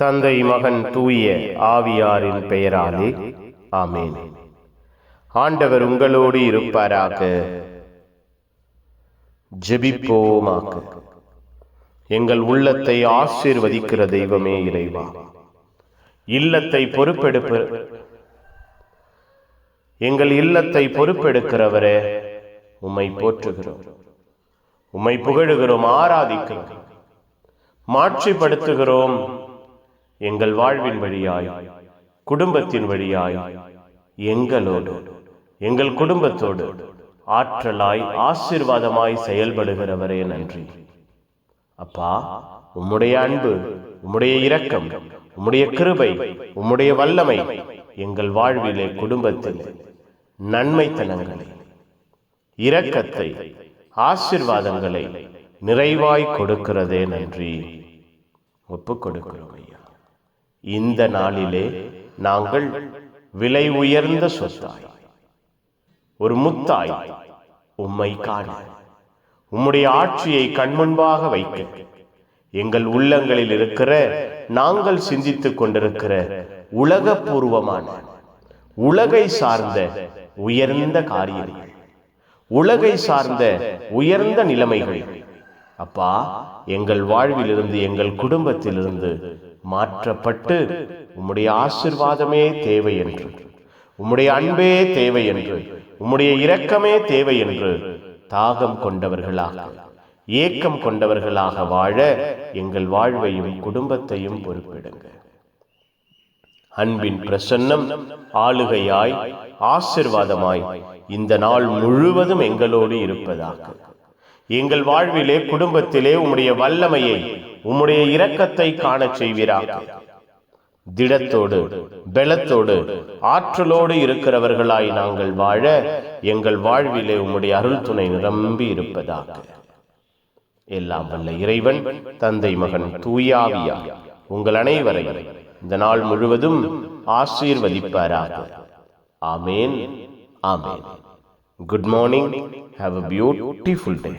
தந்தை மகன் தூய ஆவியாரின் பெயராலே. ஆமேன். ஆண்டவர் உங்களோடு இருப்பாராக. ஜெபிப்போமாக. எங்கள் உள்ளத்தை ஆசீர்வதிக்கிற தெய்வமே இறைவா. இல்லத்தை பொறுப்பெடுப்பு எங்கள் இல்லத்தை பொறுப்பெடுக்கிறவரே உம்மை போற்றுகிறோம். உம்மை புகழுகிறோம் ஆராதிக்கிறோம். மாட்சிப்படுத்துகிறோம். எங்கள் வாழ்வின் வழியாய் குடும்பத்தின் வழியாய் எங்களோடு எங்கள் குடும்பத்தோடு ஆற்றலாய் ஆசிர்வாதமாய் செயல்படுகிறவரே நன்றி. அப்பா உம்முடைய அன்பு உம்முடைய இரக்கம் உம்முடைய கிருபை உம்முடைய வல்லமை எங்கள் வாழ்விலே குடும்பத்தில் நன்மைத்தனங்களை இரக்கத்தை ஆசிர்வாதங்களை நிறைவாய் கொடுக்கிறதே நன்றி. ஒப்புக் கொடுக்கிறோம் ஐயா. இந்த நாளிலே நாங்கள் விலை உயர்ந்த சொத்தாய். ஒரு முத்தாய் உம்மை காண. உம்முடைய ஆட்சியை கண்முன்பாக வைக்க. எங்கள் உள்ளங்களில் இருக்கிற நாங்கள் சிந்தித்துக் கொண்டிருக்கிற உலகபூர்வமான உலகை சார்ந்த உயர்ந்த காரியங்கள் உலகை சார்ந்த உயர்ந்த நிலைமைகள். அப்பா எங்கள் வாழ்விலிருந்து எங்கள் குடும்பத்திலிருந்து மாற்றப்பட்டு உம்முடைய ஆசிர்வாதமே தேவை என்று உம்முடைய அன்பே தேவை என்று உம்முடைய இரக்கமே தேவை என்று தாகம் கொண்டவர்களாக ஏக்கம் கொண்டவர்களாக வாழ எங்கள் வாழ்வையும் குடும்பத்தையும் பொறுப்பிடுங்க. அன்பின் பிரசன்னம் ஆளுகையாய் ஆசிர்வாதமாய் இந்த நாள் முழுவதும் எங்களோடு இருப்பதாக. எங்கள் வாழ்விலே குடும்பத்திலே உம்முடைய வல்லமையை உம்முடைய இரக்கத்தை காணச் செய்வீராக. திடத்தோடு பலத்தோடு ஆற்றலோடு இருக்கிறவர்களாய் நாங்கள் வாழ எங்கள் வாழ்விலே உம்முடைய அருள் துணை நிரம்பி இருப்பதாக. எல்லாம் வல்ல இறைவன் தந்தை மகன் தூயாவியா உங்கள் அனைவரையும் இந்த நாள் முழுவதும் ஆசீர்வதிப்பாராக. ஆமேன் ஆமேன். Good morning have a beautiful day